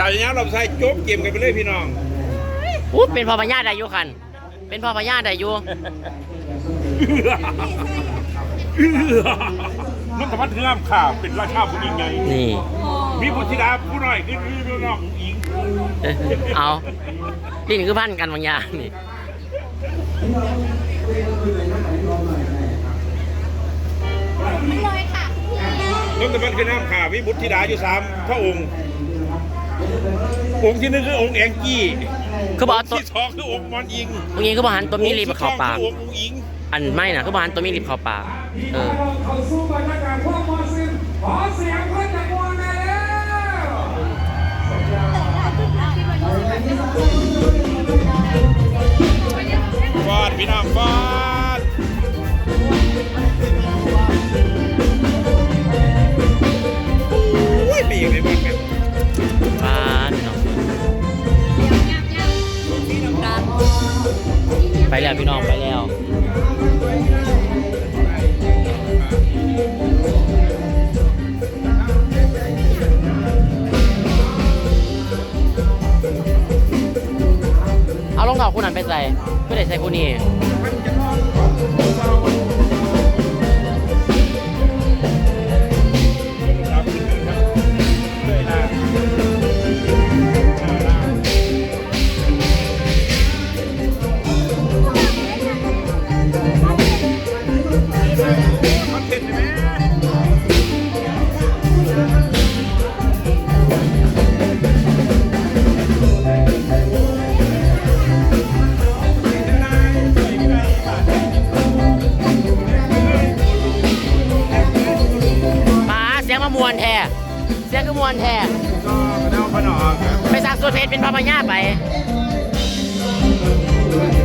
สาวอย่างนี้เราใส่โจ๊กเกมกันไปเลยพี่น้องอู้เป็นพ่อพญาได้อยู่คัน เป็นพ่อพญาได้อยู่มันสามารถเงื่อมข่าวเป็นราชาผู้ยิ่งใหญ่นี่ มีบุตรธิดาผู้น้อยขึ้นพี่น้องอิงเอ้ยเอาลิ้นคือพันกันบางอย่างนี่เลยค่ะพี่น้องตะวันคือน้ำข่าวมีบุตรธิดาอยู่สามพระองค์ องค์ที่หนึ่งคือองค์แองกี้คือบอกเอาตัวที่สองคือองค์มอนอิงเมื่อกี้คือบอกหันตัวมีลิบเข้าปากองค์ที่สองคือองค์อิงอันไม่นะคือบอกหันตัวมีลิบเข้าปากเออเข้าสู่บรรยากาศพวกมอสินขอเสียงเพื่อนจากมวลมาแล้วฟาดพี่น้องฟาด เพื่อได้ใส่คู่นี้ ค มามวนแท้เสียงคือมวนแท้ก็มาเดาพนออกครับไปสักสุดเพชรเป็นพระพญาไปเ